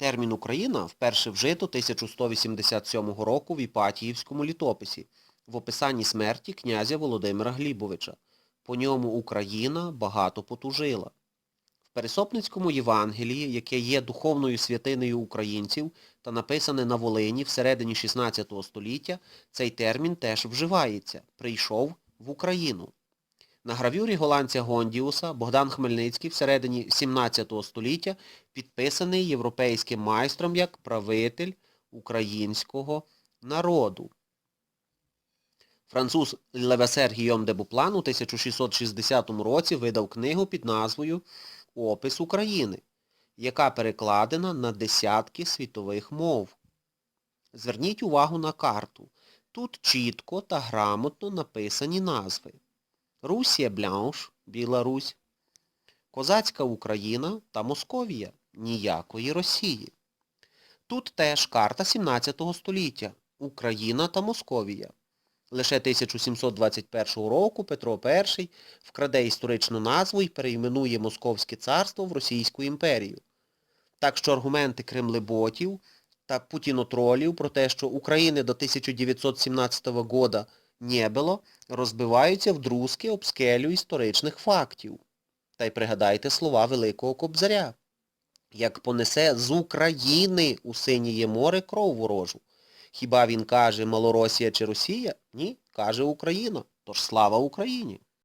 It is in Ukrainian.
Термін Україна вперше вжито 1187 року в Іпатіївському літописі в описанні смерті князя Володимира Глібовича. По ньому Україна багато потужила. В Пересопницькому Євангелії, яке є духовною святинею українців та написане на Волині всередині 16 століття, цей термін теж вживається «прийшов в Україну». На гравюрі голландця Гондіуса Богдан Хмельницький всередині 17 століття підписаний європейським майстром як правитель українського народу. Француз Левесер Гійом де Буплан у 1660 році видав книгу під назвою «Опис України», яка перекладена на десятки світових мов. Зверніть увагу на карту. Тут чітко та грамотно написані назви. Русія Блянш, Біла Русь, Козацька Україна та Московія. Ніякої Росії. Тут теж карта 17 століття. Україна та Московія. Лише 1721 року Петро І вкраде історичну назву і перейменує Московське царство в Російську імперію. Так що аргументи кремлеботів та путінотролів про те, що України до 1917 года не було, розбиваються в друзки об скелю історичних фактів. Та й пригадайте слова Великого Кобзаря. Як понесе з України у синіє море кров ворожу. Хіба він каже Малоросія чи Росія? Ні, каже Україна. Тож слава Україні!